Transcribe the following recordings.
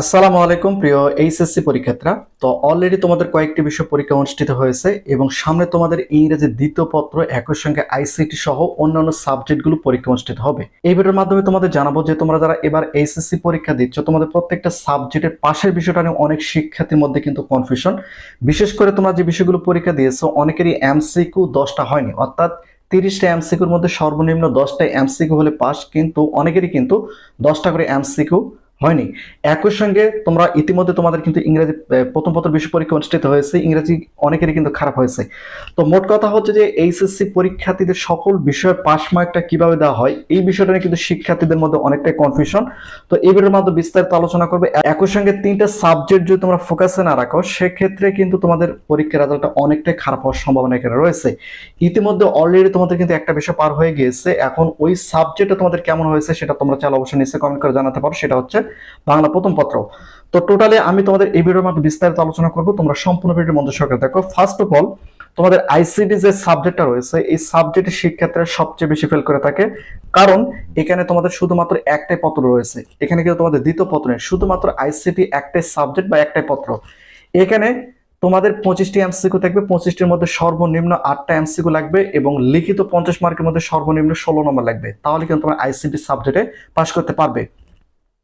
আসসালামু আলাইকুম, প্রিয় এইচএসসি পরীক্ষার্থীরা। তো অলরেডি তোমাদের কয়েকটি বিষয় পরীক্ষা অনুষ্ঠিত হয়েছে এবং সামনে তোমাদের ইংরেজি দ্বিতীয় পত্র, একই সঙ্গে আইসিটি সহ অন্যান্য সাবজেক্টগুলো পরীক্ষা অনুষ্ঠিত হবে। এই ভিডিওর মাধ্যমে তোমাদের জানাব যে তোমরা যারা এবার এইচএসসি পরীক্ষা দিচ্ছ, তোমাদের প্রত্যেকটা সাবজেক্টের পাশের বিষয়টা নিয়ে অনেক শিক্ষার্থীর মধ্যে কিন্তু কনফিউশন বিশেষ করে তোমরা যে বিষয়গুলো পরীক্ষা দিয়েছ, অনেকেরই এমসিকিউ দশটা হয়নি, অর্থাৎ তিরিশটা এমসিকিউর মধ্যে সর্বনিম্ন দশটা এমসিকিউ হলে পাস, কিন্তু অনেকেরই কিন্তু দশটা করে এমসিকিউ হয়নি। একই সঙ্গে তোমরা ইতিমধ্যে তোমাদের কিন্তু ইংরেজি প্রথম পত্র বিষয় পরীক্ষা অনুষ্ঠিত হয়েছে। ইংরেজি অনেকেরই কিন্তু খারাপ হয়েছে। তো মোট কথা হচ্ছে যে এইচএসসি পরীক্ষার্থীদের সকল বিষয়ের পাস মার্কটা কীভাবে দেওয়া হয়, এই বিষয়টা নিয়ে কিন্তু শিক্ষার্থীদের মধ্যে অনেকটাই কনফিউশন তো এই ভিডিওর মাধ্যমে বিস্তারিত আলোচনা করবে। একই সঙ্গে তিনটা সাবজেক্ট যদি তোমরা ফোকাসে না রাখো, সেক্ষেত্রে কিন্তু তোমাদের পরীক্ষার রেজাল্টটা অনেকটাই খারাপ হওয়ার সম্ভাবনা এখানে রয়েছে। ইতিমধ্যে অলরেডি তোমাদের কিন্তু একটা বিষয় পার হয়ে গিয়েছে। এখন ওই সাবজেক্টে তোমাদের কেমন হয়েছে সেটা তোমরা চাইলে অবশ্যই নিচে কমেন্ট করে জানাতে পারো। সেটা হচ্ছে বাংলা প্রথম পত্র। তো টোটালি আমি তোমাদের এই ভিডিওর মাধ্যমে বিস্তারিত আলোচনা করব। তোমরা সম্পূর্ণ ভিডিওর মধ্যে সরকার দেখো। ফার্স্ট অফ অল তোমাদের আইসিডি যে সাবজেক্টটা রয়েছে, এই সাবজেক্টের শিক্ষার্থীরা সবচেয়ে বেশি ফেল করে থাকে। কারণ এখানে তোমাদের শুধুমাত্র একটাই পত্র রয়েছে। এখানে কিন্তু তোমাদের দ্বিতীয় পত্র নেই। শুধুমাত্র আইসিটি একটাই সাবজেক্ট বা একটাই পত্র। এখানে তোমাদের পঁচিশটি এমসিকিউ থাকবে। পঁচিশটির মধ্যে সর্বনিম্ন আটটা এমসিকিউ লাগবে এবং লিখিত পঞ্চাশ মার্কের মধ্যে সর্বনিম্ন ষোলো নম্বর লাগবে। তাহলে কিন্তু তোমরা আইসিটি সাবজেক্টে পাশ করতে পারবে।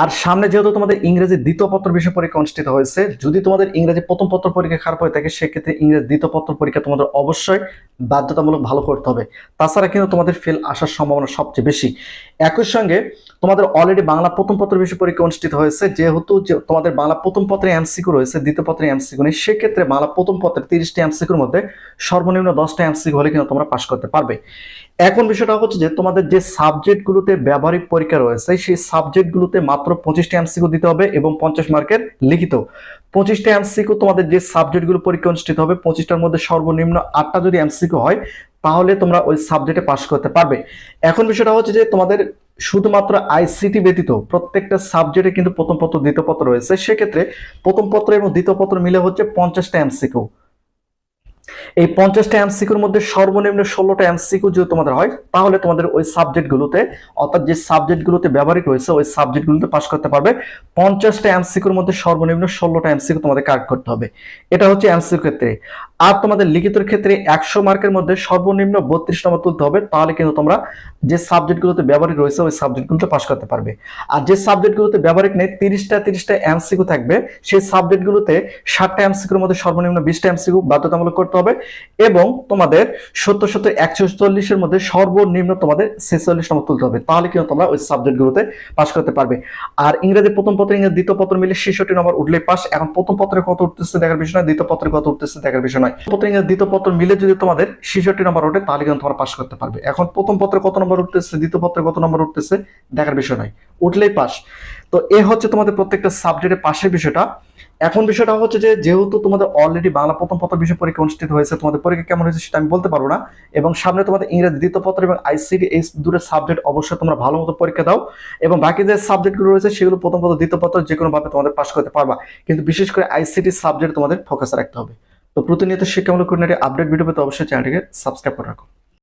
আর সামনে যেহেতু তোমাদের ইংরেজি দ্বিতীয় পত্র বিষয় পরীক্ষা অনুষ্ঠিত হয়েছে, যদি তোমাদের ইংরেজি প্রথম পত্র পরীক্ষা খারাপ হয়ে থাকে, সেক্ষেত্রে ইংরেজি দ্বিতীয় পত্র পরীক্ষা তোমাদের অবশ্যই বাধ্যতামূলক ভালো করতে হবে। তাছাড়া কিন্তু তোমাদের ফেল আসার সম্ভাবনা সবচেয়ে বেশি। একই সঙ্গে তোমাদের অলরেডি বাংলা প্রথম পত্র বিষয় পরীক্ষা অনুষ্ঠিত হয়েছে, যেহেতু তোমাদের বাংলা প্রথম পত্রে এমসিকিউ রয়েছে, দ্বিতীয় পত্রে এমসিকিউ নেই, সেক্ষেত্রে বাংলা প্রথম পত্রে তিরিশটি এমসিকিউর মধ্যে সর্বনিম্ন দশটা এমসিকিউ হলে কিন্তু তোমরা পাশ করতে পারবে। এখন বিষয়টা হচ্ছে যে তোমাদের যে সাবজেক্টগুলোতে ব্যবহারিক পরীক্ষা রয়েছে, সেই সাবজেক্টগুলোতে মাত্র পঁচিশটা এমসিকিউ দিতে হবে এবং পঞ্চাশ মার্কের লিখিত। পঁচিশটা এমসিকিউ তোমাদের যে সাবজেক্টগুলো পরীক্ষা অনুষ্ঠিত হবে, পঁচিশটার মধ্যে সর্বনিম্ন আটটা যদি এমসিকিউ হয়, তাহলে তোমরা ওই সাবজেক্টে পাশ করতে পারবে। এখন বিষয়টা হচ্ছে যে তোমাদের শুধুমাত্র আইসিটি ব্যতীত প্রত্যেকটা সাবজেক্টে কিন্তু প্রথম পত্র, দ্বিতীয় পত্র রয়েছে। সেক্ষেত্রে প্রথম পত্র এবং দ্বিতীয় পত্র মিলে হচ্ছে পঞ্চাশটা এমসিকিউ এই পঞ্চাশটা এমসিকিউর মধ্যে সর্বনিম্ন ষোলোটা এমসিকিউ যদি তোমাদের হয়, তাহলে তোমাদের ওই সাবজেক্টগুলোতে, অর্থাৎ যে সাবজেক্টগুলোতে ব্যবহারিক রয়েছে, ওই সাবজেক্টগুলোতে পাশ করতে পারবে। পঞ্চাশটা এমসিকিউর মধ্যে সর্বনিম্ন ষোলোটা এমসিকিউ তোমাদের কাট করতে হবে। এটা হচ্ছে এমসিকিউ ক্ষেত্রে। আর তোমাদের লিখিতর ক্ষেত্রে একশো মার্কের মধ্যে সর্বনিম্ন বত্রিশ নম্বর তুলতে হবে, তাহলে কিন্তু তোমরা যে সাবজেক্টগুলোতে ব্যবহারিক রয়েছে, ওই সাবজেক্টগুলোতে পাশ করতে পারবে। আর যে সাবজেক্টগুলোতে ব্যবহারিক নেই, তিরিশটা তিরিশটা এমসিকিউ থাকবে। সেই সাবজেক্টগুলোতে ষাটটা এমসিকিউর মধ্যে সর্বনিম্ন বিশটা এমসিকিউ বাধ্যতামূলক করতে হবে এবং তোমাদের সত্তর সত্তর একশো চল্লিশের মধ্যে সর্বনিম্ন তোমাদের ছেচল্লিশ নম্বর তুলতে হবে, তাহলে কিন্তু তোমরা ওই সাবজেক্টগুলোতে পাশ করতে পারবে। আর ইংরেজি প্রথম পত্র, ইংরেজি দ্বিতীয় পত্র মিলে ছেষট্টি নম্বর উঠলে পাস এখন প্রথম পত্রে কত উঠতেছে দেখার বিষয় না, দ্বিতীয় পত্রে কত উঠতেছে দেখার বিষয় প্রথম দেখার বিষয় উঠলেই পাস তো এ হচ্ছে তোমাদের প্রত্যেকটা পাশের বিষয়টা। এখন বিষয়টা হচ্ছে যে, যেহেতু তোমাদের অলরেডি বাংলা প্রথম পত্র বিষয় পরীক্ষা অনুষ্ঠিত হয়েছে, তোমাদের পরীক্ষা কেমন হয়েছে সেটা আমি বলতে পারব না। এবং সামনে তোমাদের ইংরেজি দ্বিতীয় পত্র এবং আইসিডি এই দুটো সাবজেক্ট অবশ্যই তোমরা ভালো মতো পরীক্ষা দাও। এবং বাকি যে সাবজেক্টগুলো রয়েছে, সেগুলো প্রথম পত্র, দ্বিতীয় পত্র যে কোনোভাবে তোমাদের পাশ করতে পারবা। কিন্তু বিশেষ করে আইসিটি সাবজেক্ট তোমাদের ফোকাস রাখতে হবে। তো প্রতিনিয়ত শিক্ষামূলক আপডেট ভিডিও পেতে অবশ্যই চ্যানেলটিকে সাবস্ক্রাইব করে রাখো।